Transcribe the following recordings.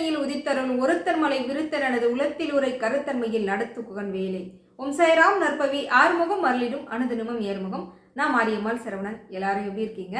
திருத்தணியில் உதித்தருள் ஒருத்தர் மலை விருத்தனது உலத்தில் உரை கருத்தன்மையில் நடத்துகுகன் வேலை. ஓம் சாய்ராம் நற்பவி ஆறுமுகம் அருளிடும் அனுதினமும் ஏறுமுகம். நான் மாரியம்மாள் சரவணன். எல்லாரும் எப்படி இருக்கீங்க?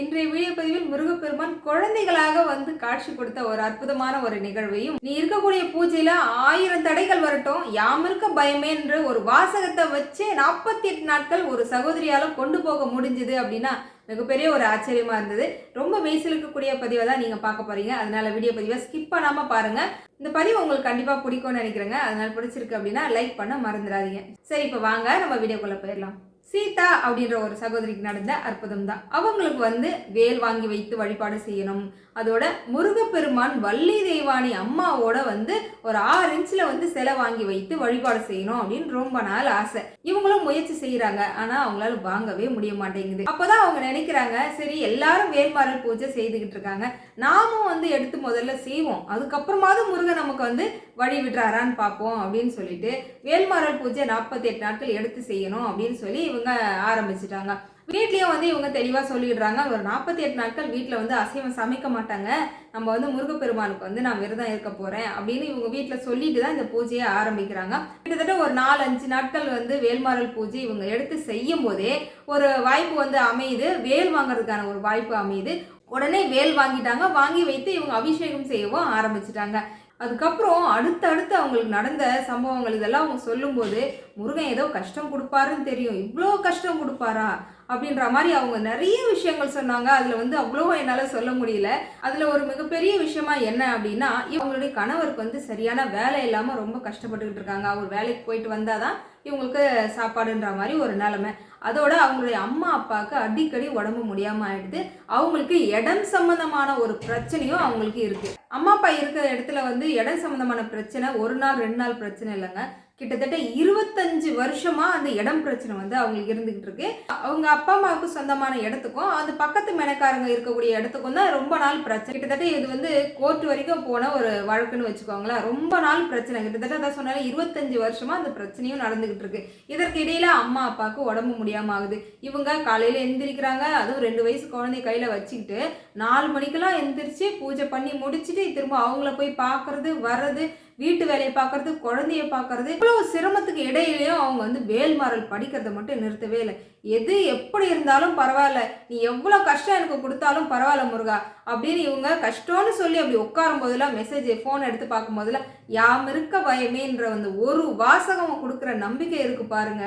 இன்றைய வீடியோ பதிவில் முருகப்பெருமான் குழந்தைகளாக வந்து காட்சி கொடுத்த ஒரு அற்புதமான ஒரு நிகழ்வையும் நீ இருக்கக்கூடிய பூஜையில ஆயிரம் தடைகள் வரட்டும் யாம் இருக்க பயமே என்று ஒரு வாசகத்தை வச்சு நாற்பத்தி எட்டு நாட்கள் ஒரு சகோதரியால கொண்டு போக முடிஞ்சது அப்படின்னா மிகப்பெரிய ஒரு ஆச்சரியமா இருந்தது. ரொம்ப மெய்சிலுக்கக்கூடிய பதிவை தான் நீங்க பார்க்க போறீங்க. அதனால வீடியோ பதிவை ஸ்கிப் பண்ணாம பாருங்க. இந்த பதிவு உங்களுக்கு கண்டிப்பா பிடிக்கும்னு நினைக்கிறேங்க. அதனால பிடிச்சிருக்கு அப்படின்னா லைக் பண்ண மறந்துடாதீங்க. சரி இப்போ வாங்க. நம்ம வீடியோக்குள்ள போயிடலாம். சீதா அப்படின்ற ஒரு சகோதரிக்கு நடந்த அற்புதம் தான் அவங்களுக்கு வந்து வேல் வாங்கி வைத்து வழிபாடு செய்யணும். அதோட முருகப்பெருமான் வள்ளி தெய்வானி அம்மாவோட வந்து ஒரு ஆறு இன்ச்சில் வந்து சிலை வாங்கி வைத்து வழிபாடு செய்யணும் அப்படின்னு ரொம்ப நாள் ஆசை. இவங்களும் முயற்சி செய்யறாங்க ஆனா அவங்களால வாங்கவே முடிய மாட்டேங்குது. அப்பதான் அவங்க நினைக்கிறாங்க சரி எல்லாரும் வேல்மாறல் பூஜை செய்துகிட்டு இருக்காங்க. நாமும் வந்து எடுத்து முதல்ல செய்வோம். அதுக்கப்புறமாவது முருகன் நமக்கு வந்து வழி விடுறாரான்னு பார்ப்போம் அப்படின்னு சொல்லிட்டு வேல்மாறல் பூஜை நாற்பத்தி எட்டு நாட்கள் எடுத்து செய்யணும் அப்படின்னு சொல்லி இவங்க ஆரம்பிச்சிட்டாங்க. வீட்லேயும் வந்து இவங்க தெளிவாக சொல்லிடுறாங்க. ஒரு நாற்பத்தி எட்டு நாட்கள் வீட்டில் வந்து அசைவம் சமைக்க மாட்டாங்க. நம்ம வந்து முருகப்பெருமானுக்கு வந்து நான் விரதம் இருக்க போகிறேன் அப்படின்னு இவங்க வீட்டில் சொல்லிட்டு தான் இந்த பூஜையை ஆரம்பிக்கிறாங்க. கிட்டத்தட்ட ஒரு நாலு அஞ்சு நாட்கள் வந்து வேல்மாறல் பூஜை இவங்க எடுத்து செய்யும் போதே ஒரு வாய்ப்பு வந்து அமையுது. வேல் வாங்குறதுக்கான ஒரு வாய்ப்பு அமையுது. உடனே வேல் வாங்கிட்டாங்க. வாங்கி வைத்து இவங்க அபிஷேகம் செய்யவும் ஆரம்பிச்சிட்டாங்க. அதுக்கப்புறம் அடுத்தடுத்து அவங்களுக்கு நடந்த சம்பவங்கள் இதெல்லாம் அவங்க சொல்லும்போது முருகன் ஏதோ கஷ்டம் கொடுப்பாருன்னு தெரியும். இவ்வளோ கஷ்டம் கொடுப்பாரா? அப்படின்ற மாதிரி அவங்க நிறைய விஷயங்கள் சொன்னாங்க. அதில் வந்து அவ்வளோ என்னால் சொல்ல முடியல. அதில் ஒரு மிகப்பெரிய விஷயமா என்ன அப்படின்னா இவங்களுடைய கணவருக்கு வந்து சரியான வேலை இல்லாமல் ரொம்ப கஷ்டப்பட்டுக்கிட்டு இருக்காங்க. அவர் வேலைக்கு போயிட்டு வந்தால் தான் இவங்களுக்கு சாப்பாடுன்ற மாதிரி ஒரு நிலமை. அதோட அவங்களுடைய அம்மா அப்பாவுக்கு அடிக்கடி உடம்பு முடியாமல் ஆயிடுது. அவங்களுக்கு இடம் சம்பந்தமான ஒரு பிரச்சனையும் அவங்களுக்கு இருக்குது அம்மா அப்பா இருக்கிற இடத்துல வந்து இடம் சம்பந்தமான பிரச்சனை ஒரு நாள் ரெண்டு நாள் பிரச்சனை இல்லைங்க. கிட்டத்தட்ட இருபத்தஞ்சு வருஷமா அந்த இடம் பிரச்சனை வந்து அவங்களுக்கு இருந்துகிட்டு இருக்கு. அவங்க அப்பா அம்மாவுக்கு சொந்தமான இடத்துக்கும் அந்த பக்கத்து மெனக்காரங்க இருக்கக்கூடிய இடத்துக்கும் தான் ரொம்ப நாள் பிரச்சனை. கிட்டத்தட்ட இது வந்து கோர்ட் வரைக்கும் போன ஒரு வழக்குன்னு வச்சுக்கோங்களேன். ரொம்ப நாள் பிரச்சனை. கிட்டத்தட்ட அதான் சொன்னாலும் இருபத்தஞ்சு வருஷமா அந்த பிரச்சனையும் நடந்துகிட்டு இருக்கு. இதற்கு இடையில அம்மா அப்பாவுக்கு உடம்பு முடியாம ஆகுது. இவங்க காலையில எந்திரிக்கிறாங்க. அதுவும் ரெண்டு வயசு குழந்தைய கையில வச்சுக்கிட்டு நாலு மணிக்கெல்லாம் எந்திரிச்சு பூஜை பண்ணி முடிச்சுட்டு திரும்ப அவங்கள போய் பார்க்கறது வர்றது வீட்டு வேலையை பார்க்கறது குழந்தைய பார்க்கறது. இவ்வளோ சிரமத்துக்கு இடையிலையும் அவங்க வந்து வேல்மாறல் படிக்கிறத மட்டும் நிறுத்தவே இல்லை. எது எப்படி இருந்தாலும் பரவாயில்ல. நீ எவ்வளோ கஷ்டம் எனக்கு கொடுத்தாலும் பரவாயில்ல முருகா. அப்படின்னு இவங்க கஷ்டம்னு சொல்லி அப்படி உட்காரும் போதெல்லாம் மெசேஜ் ஃபோன் எடுத்து பார்க்கும் போதெல்லாம் யாம் இருக்க பயமேன்ற அந்த ஒரு வாசகம் கொடுக்குற நம்பிக்கை இருக்கு பாருங்க.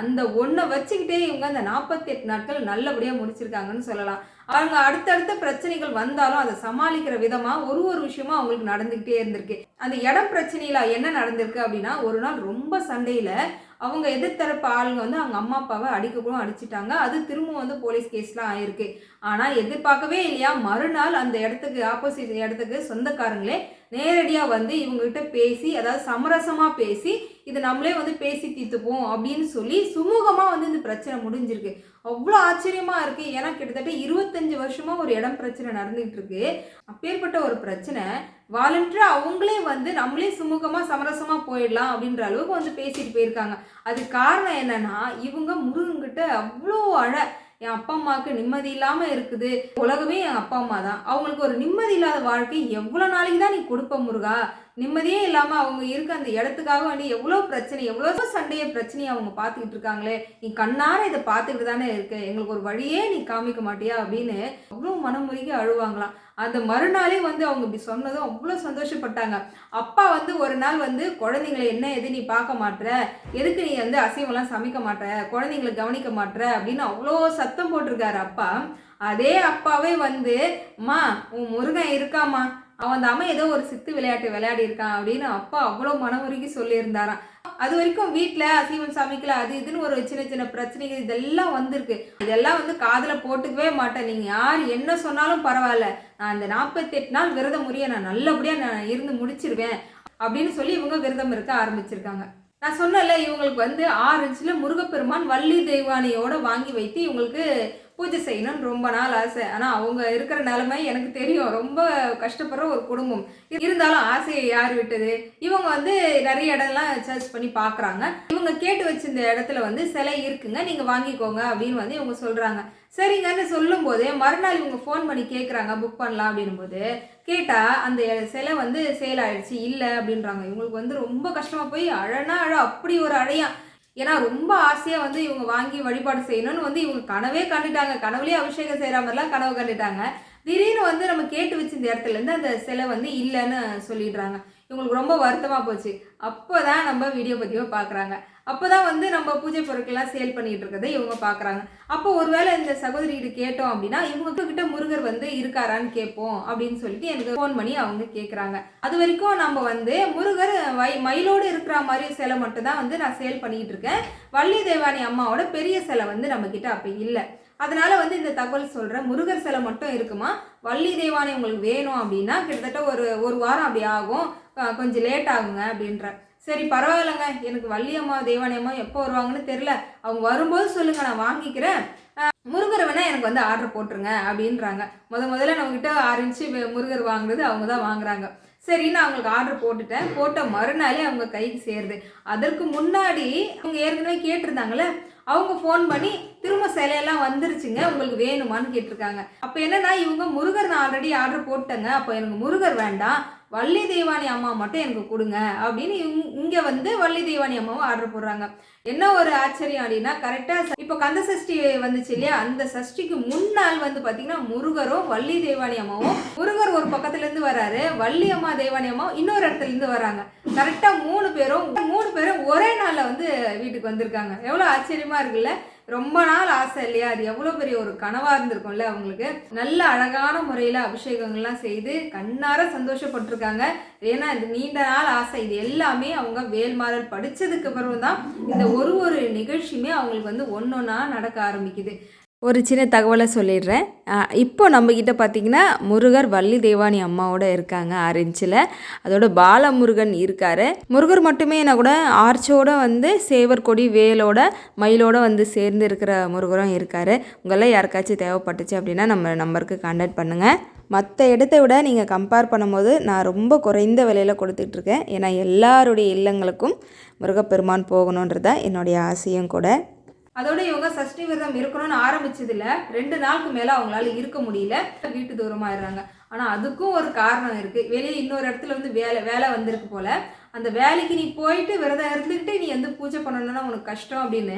அந்த ஒன்றை வச்சுக்கிட்டே இவங்க அந்த நாற்பத்தி எட்டு நாட்கள் நல்லபடியாக முடிச்சிருக்காங்கன்னு சொல்லலாம். அவங்க அடுத்தடுத்த பிரச்சனைகள் வந்தாலும் அதை சமாளிக்கிற விதமாக ஒரு ஒரு விஷயமா அவங்களுக்கு நடந்துக்கிட்டே இருந்திருக்கு. அந்த இடம் பிரச்சனையில் என்ன நடந்திருக்கு அப்படின்னா ஒரு நாள் ரொம்ப சண்டையில் அவங்க எதிர்த்தரப்பு ஆளுங்க வந்து அவங்க அம்மா அப்பாவை அடிக்கவும் அடிச்சிட்டாங்க. அது திரும்ப வந்து போலீஸ் கேஸ்லாம் ஆயிருக்கு. ஆனால் எதிர்பார்க்கவே இல்லையா? மறுநாள் அந்த இடத்துக்கு ஆப்போசிட் இடத்துக்கு சொந்தக்காரங்களே நேரடியாக வந்து இவங்ககிட்ட பேசி அதாவது சமரசமாக பேசி இது நம்மளே வந்து பேசி தீர்த்துப்போம் அப்படின்னு சொல்லி சுமூகமாக வந்து இந்த பிரச்சனை முடிஞ்சிருக்கு. அவ்வளோ ஆச்சரியமாக இருக்குது ஏன்னா கிட்டத்தட்ட இருபத்தஞ்சு வருஷமாக ஒரு இடம் பிரச்சனை நடந்துகிட்டு இருக்கு. அப்பேற்பட்ட ஒரு பிரச்சனை. வாலண்டராக அவங்களே வந்து நம்மளே சுமூகமாக சமரசமாக போயிடலாம் அப்படின்ற அளவுக்கு வந்து பேசிட்டு போயிருக்காங்க. அது காரணம் என்னன்னா இவங்க முருகன்கிட்ட அவ்வளோ அழ என் அப்பா அம்மாவுக்கு நிம்மதி இல்லாமல் இருக்குது. உலகமே என் அப்பா அம்மா தான். அவங்களுக்கு ஒரு நிம்மதி இல்லாத வாழ்க்கை எவ்வளோ நாளைக்கு தான் நீ கொடுப்ப முருகா? நிம்மதியே இல்லாமல் அவங்க இருக்க அந்த இடத்துக்காக வேண்டி எவ்வளோ பிரச்சனை எவ்வளோ சண்டைய பிரச்சனையை அவங்க பார்த்துக்கிட்டு இருக்காங்களே. நீ கண்ணார இதை பார்த்துக்கிட்டு தானே இருக்க. எங்களுக்கு ஒரு வழியே நீ காமிக்க மாட்டியா அப்படின்னு அவ்வளோ மனமுருகி அழுவாங்களாம். அந்த மறுநாளே வந்து அவங்க இப்படி சொன்னதும் அவ்வளோ சந்தோஷப்பட்டாங்க. அப்பா வந்து ஒரு நாள் வந்து குழந்தைங்களை என்ன எது நீ பார்க்க மாட்டுற எதுக்கு நீ வந்து அசைவம்லாம் சமைக்க மாட்டேற குழந்தைங்களை கவனிக்க மாட்டுற அப்படின்னு அவ்வளோ சத்தம் போட்டிருக்காரு அப்பா. அதே அப்பாவே வந்து அம்மா உன் முருகன் இருக்காமா அவன் அந்த அம்மா ஏதோ ஒரு சித்து விளையாட்டு விளையாடி இருக்கான் அப்படின்னு அப்பா அவ்வளோ மனமுருகி சொல்லியிருந்தாராம். அது வரைக்கும் வீட்டில் அசைவம் சமைக்கல அது இதுன்னு ஒரு சின்ன சின்ன பிரச்சனைகள் இதெல்லாம் வந்திருக்கு. இதெல்லாம் வந்து காதில் போட்டுக்கவே மாட்டேன். நீங்கள் யார் என்ன சொன்னாலும் பரவாயில்ல. நான் இந்த நாற்பத்தெட்டு நாள் விரதம் முறையை நான் நல்லபடியாக நான் இருந்து முடிச்சிருவேன் அப்படின்னு சொல்லி இவங்க விரதம் இருக்க ஆரம்பிச்சிருக்காங்க. நான் சொன்னல இவங்களுக்கு வந்து ஆறு இன்ச்சில் முருகப்பெருமான் வள்ளி தெய்வானையோடு வாங்கி வைத்து இவங்களுக்கு பூஜை செய்யணும்னு ரொம்ப நாள் ஆசை. ஆனால் அவங்க இருக்கிற நிலைமை எனக்கு தெரியும். ரொம்ப கஷ்டப்படுற ஒரு குடும்பம். இருந்தாலும் ஆசையை யார் விட்டது? இவங்க வந்து நிறைய இடம்லாம் சர்ச் பண்ணி பார்க்குறாங்க இவங்க கேட்டு வச்சிருந்த இடத்துல வந்து சிலை இருக்குங்க. நீங்கள் வாங்கிக்கோங்க அப்படின்னு வந்து இவங்க சொல்கிறாங்க சரிங்கன்னு சொல்லும்போது மறுநாள் இவங்க ஃபோன் பண்ணி கேட்குறாங்க புக் பண்ணலாம் அப்படின்னும் போது கேட்டால் அந்த சிலை வந்து சேல் ஆயிடுச்சு. இல்லை அப்படின்றாங்க. இவங்களுக்கு வந்து ரொம்ப கஷ்டமாக போய் அழனா அழ அப்படி ஒரு அழையா. ஏன்னா ரொம்ப ஆசையாக வந்து இவங்க வாங்கி வழிபாடு செய்யணும்னு வந்து இவங்க கனவே கண்டுட்டாங்க. கனவுலேயே அபிஷேகம் செய்கிற மாதிரிலாம் கனவு கண்டுட்டாங்க. திடீர்னு வந்து நம்ம கேட்டு வச்சிருந்த இடத்துலேருந்து அந்த சிலை வந்து இல்லைன்னு சொல்லிடுறாங்க. இவங்களுக்கு ரொம்ப வருத்தமாக போச்சு. அப்போ தான் நம்ம வீடியோ பதிவை பார்க்குறாங்க. அப்போ தான் வந்து நம்ம பூஜை பொருட்கள்லாம் சேல் பண்ணிகிட்டு இருக்கிறத இவங்க பார்க்குறாங்க அப்போ ஒருவேளை இந்த சகோதரி இது கேட்டோம் அப்படின்னா இவங்க கிட்ட முருகர் வந்து இருக்காரான்னு கேட்போம் அப்படின்னு சொல்லிட்டு எனக்கு ஃபோன் பண்ணி அவங்க கேட்குறாங்க அது வரைக்கும் நம்ம வந்து முருகர் வை மயிலோடு இருக்கிற மாதிரி சிலை மட்டும் தான் வந்து நான் சேல் பண்ணிகிட்டு இருக்கேன். வள்ளி தேவானி அம்மாவோட பெரிய சிலை வந்து நம்மக்கிட்ட அப்போ இல்லை. அதனால வந்து இந்த தகவல் சொல்கிறேன் முருகர் சிலை மட்டும் இருக்குமா? வள்ளி தேவானை உங்களுக்கு வேணும் அப்படின்னா கிட்டத்தட்ட ஒரு ஒரு வாரம் அப்படி ஆகும். கொஞ்சம் லேட் ஆகுங்க அப்படின்ற சரி பரவாயில்லைங்க. எனக்கு வள்ளியம்மா தேவானியம்மா அம்மா எப்போ வருவாங்கன்னு தெரில அவங்க வரும்போது சொல்லுங்க நான் வாங்கிக்கிறேன். முருகர் முருகரை எனக்கு வந்து ஆர்டர் போட்டுருங்க அப்படின்றாங்க. முத முதல்ல நம்மக்கிட்ட ஆறு இன்ச்சு முருகர் வாங்குறது அவங்க தான் வாங்குறாங்க. சரி நான் அவங்களுக்கு ஆர்டர் போட்டுட்டேன். போட்ட மறுநாளே அவங்க கைக்கு சேருது. அதற்கு முன்னாடி அவங்க ஏற்கனவே கேட்டிருந்தாங்களே அவங்க ஃபோன் பண்ணி திரும்ப சிலையெல்லாம் வந்துருச்சுங்க. உங்களுக்கு வேணுமான்னு கேட்டிருக்காங்க. அப்போ என்னன்னா இவங்க முருகர் நான் ஆல்ரெடி ஆர்டர் போட்டேங்க. அப்போ எனக்கு முருகர் வேண்டாம். வள்ளி தெய்வானி அம்மா மட்டும் எனக்கு கொடுங்க. அப்படின்னு இவங்க இங்கே வந்து வள்ளி தெய்வானி அம்மாவும் ஆர்டர் போடுறாங்க. என்ன ஒரு ஆச்சரியம் அப்படின்னா கரெக்டாக இப்போ கந்த சஷ்டி வந்துச்சு இல்லையா? அந்த சஷ்டிக்கு முன்னாள் வந்து பார்த்தீங்கன்னா முருகரும் வள்ளி தெய்வானி அம்மாவும் முருகர் ஒரு பக்கத்துலேருந்து வராரு. வள்ளி அம்மா தெய்வானி அம்மாவும் இன்னொரு இடத்துல இருந்து வராங்க. கரெக்டாக மூணு பேரும் மூணு பேரும் ஒரே நாளில் வந்து வீட்டுக்கு வந்திருக்காங்க. எவ்வளோ ஆச்சரியமாக இருக்குல்ல? ரொம்ப நாள் ஆசை இல்லையா? அது எவ்வளோ பெரிய ஒரு கனவாக இருந்திருக்கும்ல அவங்களுக்கு. நல்ல அழகான முறையில் அபிஷேகங்கள்லாம் செய்து கண்ணார சந்தோஷப்பட்டிருக்காங்க. ஏன்னா இது நீண்ட நாள் ஆசை. இது எல்லாமே அவங்க வேல்மாறல் படித்ததுக்கு பிறகு தான் இந்த ஒரு ஒரு நிகழ்ச்சியுமே அவங்களுக்கு வந்து ஒன்றொன்னா நடக்க ஆரம்பிக்குது. ஒரு சின்ன தகவலை சொல்லிடுறேன். இப்போ நம்மக்கிட்ட பார்த்தீங்கன்னா முருகர் வள்ளி தேவானி அம்மாவோட இருக்காங்க ஆரஞ்சில் அதோட பாலமுருகன் இருக்கார். முருகர் மட்டுமே என்ன கூட ஆர்ச்சோட வந்து சேவர் கொடி வேலோட மயிலோட வந்து சேர்ந்து இருக்கிற முருகரும் இருக்கார். உங்களில் யாருக்காச்சும் தேவைப்பட்டுச்சு அப்படின்னா நம்ம நம்பருக்கு கான்டாக்ட் பண்ணுங்கள் மற்ற இடத்த விட நீங்கள் கம்பேர் பண்ணும்போது நான் ரொம்ப குறைந்த விலையில் கொடுத்துட்ருக்கேன். ஏன்னா எல்லாருடைய இல்லங்களுக்கும் முருகப்பெருமான் போகணுன்றது தான் என்னுடைய ஆசையும் கூட. அதோட இவங்க சஷ்டி விரதம் இருக்கணும்னு ஆரம்பிச்சதுல ரெண்டு நாளுக்கு மேலே அவங்களால இருக்க முடியல. வீட்டு தூரமாயிடுறாங்க ஆனால் அதுக்கும் ஒரு காரணம் இருக்குது வெளியே இன்னொரு இடத்துல வந்து வேலை வேலை வந்திருக்கு போல். அந்த வேலைக்கு நீ போயிட்டு விரதம் இருந்துக்கிட்டு நீ வந்து பூஜை பண்ணணும்னா உனக்கு கஷ்டம் அப்படின்னு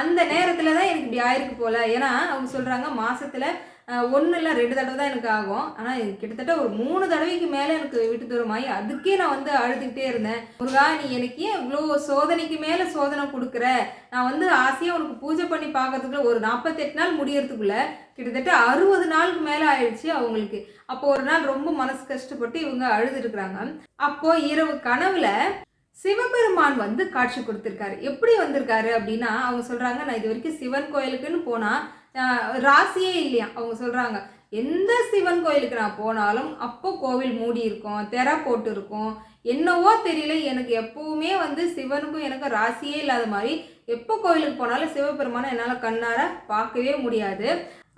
அந்த நேரத்தில் தான் எனக்கு இப்படி ஆயிருக்கு போல். ஏன்னா அவங்க சொல்கிறாங்க மாதத்தில் ஒன்று இல்லை ரெண்டு தடவை தான் எனக்கு ஆகும். ஆனால் கிட்டத்தட்ட ஒரு மூணு தடவைக்கு மேலே எனக்கு வீட்டு தூரமாகி அதுக்கே நான் வந்து அழுதுகிட்டே இருந்தேன். முருகா நீ எனக்கு ஏன் இவ்வளோ சோதனைக்கு மேலே சோதனை கொடுக்குற? நான் வந்து ஆசையாக உனக்கு பூஜை பண்ணி பார்க்கறதுக்குள்ள ஒரு நாற்பத்தெட்டு நாள் முடியறதுக்குள்ள கிட்டத்தட்ட அறுபது நாளுக்கு மேலே ஆயிடுச்சு அவங்களுக்கு. அப்போ ஒரு நாள் ரொம்ப மனசு கஷ்டப்பட்டு இவங்க அழுதுருக்குறாங்க. அப்போ இரவு கனவுல சிவபெருமான் வந்து காட்சி கொடுத்துருக்காரு. எப்படி வந்திருக்காரு அப்படின்னா அவங்க சொல்றாங்க நான் இது வரைக்கும் சிவன் கோயிலுக்குன்னு போனால் ராசியே இல்லையா? அவங்க சொல்கிறாங்க எந்த சிவன் கோயிலுக்கு நான் போனாலும் அப்போ கோவில் மூடி இருக்கும் திரை போட்டு இருக்கும் என்னவோ தெரியல எனக்கு எப்பவுமே வந்து சிவனுக்கும் எனக்கு ராசியே இல்லாத மாதிரி எப்போ கோவிலுக்கு போனாலும் சிவபெருமானை என்னால் கண்ணார பார்க்கவே முடியாது.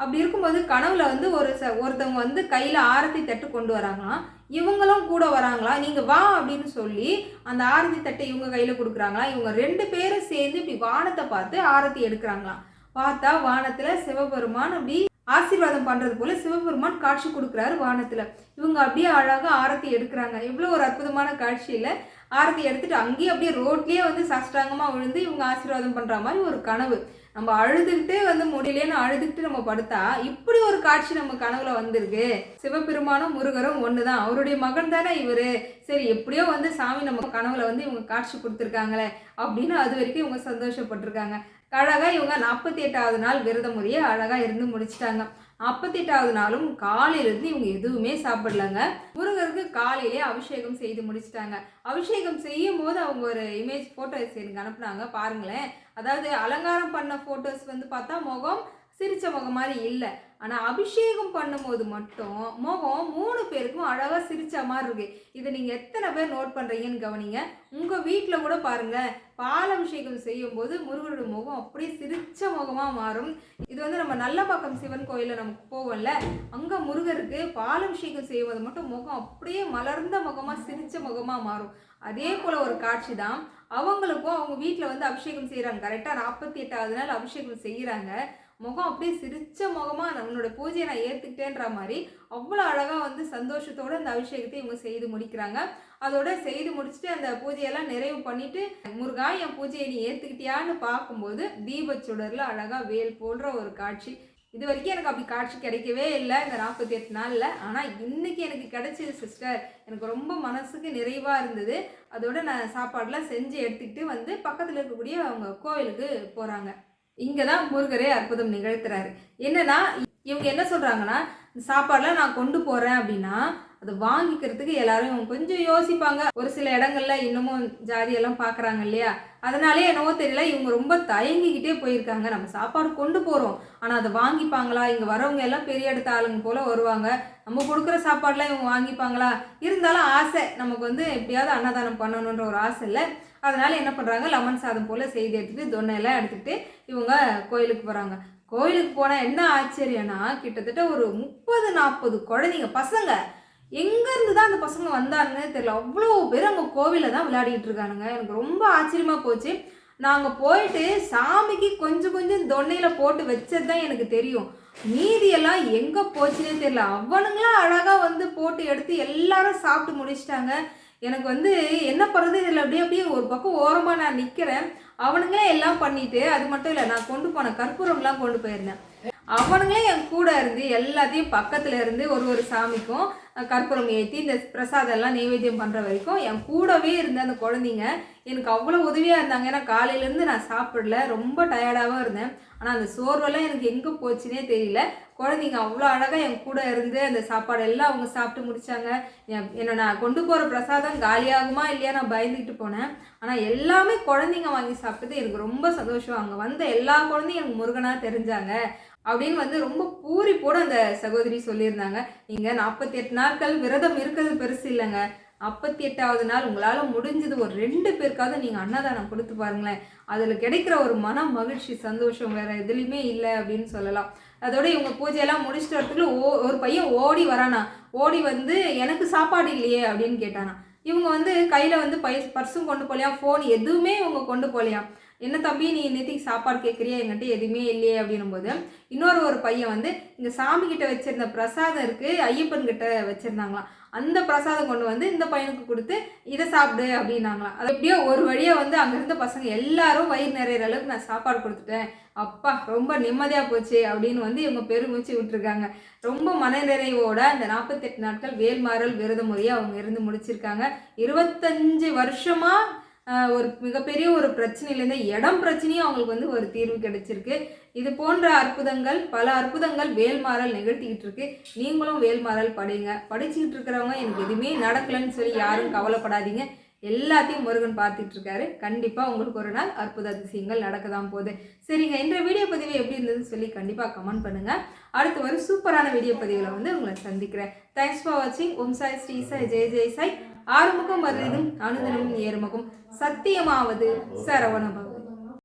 அப்படி இருக்கும்போது கனவுல வந்து ஒரு ச ஒருத்தவங்க வந்து கையில் ஆரத்தி தட்டு கொண்டு வராங்களாம் இவங்களும் கூட வராங்களா? நீங்கள் வா அப்படின்னு சொல்லி அந்த ஆரத்தி தட்டை இவங்க கையில் கொடுக்குறாங்களா? இவங்க ரெண்டு பேரும் சேர்ந்து இப்படி வானத்தை பார்த்து ஆரத்தி எடுக்கிறாங்களாம் பார்த்தா வானத்தில் சிவபெருமான் அப்படி ஆசீர்வாதம் பண்ணுறது போல சிவபெருமான் காட்சி கொடுக்குறாரு வானத்தில். இவங்க அப்படியே அழகாக ஆரத்தி எடுக்கிறாங்க. இவ்வளோ ஒரு அற்புதமான காட்சியில் ஆரத்தி எடுத்துட்டு அங்கேயே அப்படியே ரோட்லேயே வந்து சஷ்டாங்கமாக விழுந்து இவங்க ஆசீர்வாதம் பண்ணுற மாதிரி ஒரு கனவு. நம்ம அழுதுகிட்டே வந்து முடியலேன்னு அழுதுகிட்டு நம்ம படுத்தா இப்படி ஒரு காட்சி நம்ம கனவுல வந்திருக்கு. சிவபெருமானும் முருகரும் ஒன்று தான் அவருடைய மகன் தானே இவரு. சரி எப்படியோ வந்து சாமி நம்ம கனவுல வந்து இவங்க காட்சி கொடுத்துருக்காங்களே அப்படின்னு அது வரைக்கும் இவங்க சந்தோஷப்பட்டிருக்காங்க. அழகாக இவங்க நாற்பத்தி எட்டாவது நாள் விரத முறையை அழகாக இருந்து முடிச்சிட்டாங்க. நாற்பத்தி எட்டாவது நாளும் காலையிலேருந்து இவங்க எதுவுமே சாப்பிடலங்க. முருகருக்கு காலையிலே அபிஷேகம் செய்து முடிச்சிட்டாங்க. அபிஷேகம் செய்யும் போது அவங்க ஒரு இமேஜ் ஃபோட்டோஸ் எனக்கு அனுப்புனாங்க. பாருங்களேன். அதாவது அலங்காரம் பண்ண ஃபோட்டோஸ் வந்து பார்த்தா முகம் சிரித்த முகம் மாதிரி இல்லை. ஆனால் அபிஷேகம் பண்ணும்போது மட்டும் முகம் மூணு பேருக்கும் அழகாக சிரிச்ச மாதிரி இருக்கு. இதை நீங்கள் எத்தனை பேர் நோட் பண்ணுறீங்கன்னு கவனிங்க. உங்கள் வீட்டில் கூட பாருங்கள் பால் அபிஷேகம் செய்யும்போது முருகனோட முகம் அப்படியே சிரிச்ச முகமாக மாறும். இது வந்து நம்ம நல்லபாக்கம் சிவன் கோயிலில் நமக்கு போவோம்ல அங்கே முருகருக்கு பால் அபிஷேகம் செய்வது மட்டும் முகம் அப்படியே மலர்ந்த முகமாக சிரிச்ச முகமாக மாறும். அதே போல் ஒரு காட்சி தான். அவங்களுக்கும் அவங்க வீட்டில் வந்து அபிஷேகம் செய்கிறாங்க கரெக்டாக நாற்பத்தி எட்டாவது நாள் அபிஷேகம் செய்கிறாங்க முகம் அப்படியே சிரித்த முகமாக நம்மளோட பூஜையை நான் ஏற்றுக்கிட்டேன்ற மாதிரி அவ்வளோ அழகாக வந்து சந்தோஷத்தோட அந்த அபிஷேகத்தை இவங்க செய்து முடிக்கிறாங்க. அதோட செய்து முடிச்சுட்டு அந்த பூஜையெல்லாம் நிறைவு பண்ணிட்டு முருகா என் பூஜையை நீ ஏற்றுக்கிட்டியான்னு பார்க்கும்போது தீபச்சுடரில் அழகாக வேல் போன்ற ஒரு காட்சி. இது வரைக்கும் எனக்கு அப்படி காட்சி கிடைக்கவே இல்லை இந்த நாற்பத்தி எட்டு நாளில். ஆனால் இன்றைக்கி எனக்கு கிடைச்சது சிஸ்டர் எனக்கு ரொம்ப மனசுக்கு நிறைவாக இருந்தது. அதோட நான் சாப்பாடெலாம் செஞ்சு எடுத்துக்கிட்டு வந்து பக்கத்தில் இருக்கக்கூடிய அவங்க கோவிலுக்கு போகிறாங்க இங்கே தான் முருகரே அற்புதம் நிகழ்த்துறாரு. என்னன்னா இவங்க என்ன சொல்கிறாங்கன்னா சாப்பாடெலாம் நான் கொண்டு போகிறேன் அப்படின்னா அதை வாங்கிக்கிறதுக்கு எல்லாரும் கொஞ்சம் யோசிப்பாங்க. ஒரு சில இடங்கள்ல இன்னமும் ஜாதியெல்லாம் பார்க்குறாங்க இல்லையா? அதனாலே என்னவோ தெரியல இவங்க ரொம்ப தயங்கிக்கிட்டே போயிருக்காங்க. நம்ம சாப்பாடு கொண்டு போகிறோம் ஆனால் அதை வாங்கிப்பாங்களா? இங்கே வரவங்க எல்லாம் பெரிய இடத்த ஆளுங்க போல் வருவாங்க. நம்ம கொடுக்குற சாப்பாடெலாம் இவங்க வாங்கிப்பாங்களா? இருந்தாலும் ஆசை நமக்கு வந்து எப்படியாவது அன்னதானம் பண்ணணுன்ற ஒரு ஆசை இல்லை. அதனால் என்ன பண்ணுறாங்க லெமன் சாதம் போல் செய்து எடுத்துகிட்டு தொன்னையெல்லாம் எடுத்துகிட்டு இவங்க கோயிலுக்கு போகிறாங்க கோயிலுக்கு போனால் என்ன ஆச்சரியம்னா கிட்டத்தட்ட ஒரு முப்பது நாற்பது குழந்தைங்க பசங்க. எங்கேருந்து தான் அந்த பசங்க வந்தாருன்னு தெரியல. அவ்வளோ பேர் அங்கே கோவிலில் தான் விளையாடிட்டு இருக்கானுங்க. எனக்கு ரொம்ப ஆச்சரியமாக போச்சு. நாங்கள் போயிட்டு சாமிக்கு கொஞ்சம் கொஞ்சம் தொன்னையில் போட்டு வச்சது தான் எனக்கு தெரியும். மீதியெல்லாம் எங்கே போச்சுன்னே தெரியல. அவனுங்களாம் அழகாக வந்து போட்டு எடுத்து எல்லாரும் சாப்பிட்டு முடிச்சிட்டாங்க. எனக்கு வந்து என்ன பண்ணுறது இதில் அப்படியே அப்படியே ஒரு பக்கம் ஓரமாக நான் நிற்கிறேன் அவனுங்களே எல்லாம் பண்ணிட்டு அது மட்டும் இல்லை நான் கொண்டு போன கற்பூரம்லாம் கொண்டு போயிருந்தேன். அவனுங்களே என் கூட இருந்து எல்லாத்தையும் பக்கத்துல இருந்து ஒரு ஒரு சாமிக்கும் கற்பூரம் ஏற்றி இந்த பிரசாதம் எல்லாம் நைவேத்தியம் பண்ணுற வரைக்கும் என் கூடவே இருந்த அந்த குழந்தைங்க எனக்கு அவ்வளோ உதவியாக இருந்தாங்க. ஏன்னா காலையிலேருந்து நான் சாப்பிடல. ரொம்ப டயர்டாகவும் இருந்தேன். ஆனால் அந்த சோர்வெல்லாம் எனக்கு எங்கே போச்சுன்னே தெரியல. குழந்தைங்க அவ்வளோ அழகாக என் கூட இருந்து அந்த சாப்பாடு எல்லாம் அவங்க சாப்பிட்டு முடிச்சாங்க. என்- என்னை நான் கொண்டு போகிற பிரசாதம் காலியாகுமா இல்லையா நான் பயந்துக்கிட்டு போனேன். ஆனால் எல்லாமே குழந்தைங்க வாங்கி சாப்பிட்டது எனக்கு ரொம்ப சந்தோஷம். அங்கே வந்த எல்லா குழந்தையும் எனக்கு முருகனாக தெரிஞ்சாங்க. அப்படின்னு வந்து ரொம்ப பூரிப்போட அந்த சகோதரி சொல்லியிருந்தாங்க. நீங்கள் நாற்பத்தி எட்டு நாட்கள் விரதம் இருக்கிறது பெருசு இல்லைங்க. நாற்பத்தி எட்டாவது நாள் உங்களால் முடிஞ்சது ஒரு ரெண்டு பேருக்காவது நீங்கள் அன்னதானம் கொடுத்து பாருங்களேன். அதில் கிடைக்கிற ஒரு மன மகிழ்ச்சி சந்தோஷம் வேறு எதுலேயுமே இல்லை அப்படின்னு சொல்லலாம். அதோட இவங்க பூஜையெல்லாம் முடிச்சுட்டு வரதுக்குள்ள ஓ ஒரு பையன் ஓடி வரானா? ஓடி வந்து எனக்கு சாப்பாடு இல்லையே அப்படின்னு கேட்டானா. இவங்க வந்து கையில் வந்து பை பர்ஸும் கொண்டு போகலையா? ஃபோன் எதுவுமே இவங்க கொண்டு போகலையா? என்ன தம்பி நீ நேற்றுக்கு சாப்பாடு கேட்குறியா என்கிட்ட எதுவுமே இல்லையே அப்படின்னும் போது இன்னொரு ஒரு பையன் வந்து இங்கே சாமி கிட்ட வச்சிருந்த பிரசாதம் இருக்கு ஐயப்பன் கிட்ட வச்சிருந்தாங்களாம். அந்த பிரசாதம் கொண்டு வந்து இந்த பையனுக்கு கொடுத்து இதை சாப்பிடு அப்படின்னாங்களாம். அது எப்படியோ ஒரு வழியாக வந்து அங்கேருந்த பசங்க எல்லாரும் வயிறு நிறையிற அளவுக்கு நான் சாப்பாடு கொடுத்துட்டேன். அப்பா ரொம்ப நிம்மதியாக போச்சு அப்படின்னு வந்து இவங்க பெருமூச்சு விட்டுருக்காங்க. ரொம்ப மனநிறைவோட அந்த நாற்பத்தெட்டு நாட்கள் வேல்மாறல் விரத முறையை அவங்க இருந்து முடிச்சிருக்காங்க. இருபத்தஞ்சு வருஷமாக ஒரு மிகப்பெரிய ஒரு பிரச்சனையிலேருந்து இடம் பிரச்சனையும் அவங்களுக்கு வந்து ஒரு தீர்வு கிடைச்சிருக்கு. இது போன்ற அற்புதங்கள் பல அற்புதங்கள் வேல்மாறல் நிகழ்த்திக்கிட்டு இருக்கு. நீங்களும் வேல்மாறல் படிங்க. படிச்சுக்கிட்டு இருக்கிறவங்க எனக்கு எதுவுமே நடக்கலைன்னு சொல்லி யாரும் கவலைப்படாதீங்க. எல்லாத்தையும் முருகன் பார்த்துட்டு இருக்காரு. கண்டிப்பாக உங்களுக்கு ஒரு நாள் அற்புத அதிசயங்கள் நடக்க தான் போகுது. சரிங்க இந்த வீடியோ பதிவு எப்படி இருந்ததுன்னு சொல்லி கண்டிப்பாக கமெண்ட் பண்ணுங்கள் அடுத்து ஒரு சூப்பரான வீடியோ பதிவில் வந்து உங்களை சந்திக்கிறேன். தேங்க்ஸ் ஃபார் வாட்சிங் ஓம் சாய் ஸ்ரீ சாய் ஜெய ஜெய் சாய். ஆறுமுகம் வருதும் அனுதினமும் ஏறுமுகம். சத்தியமாவது சரவணபவம்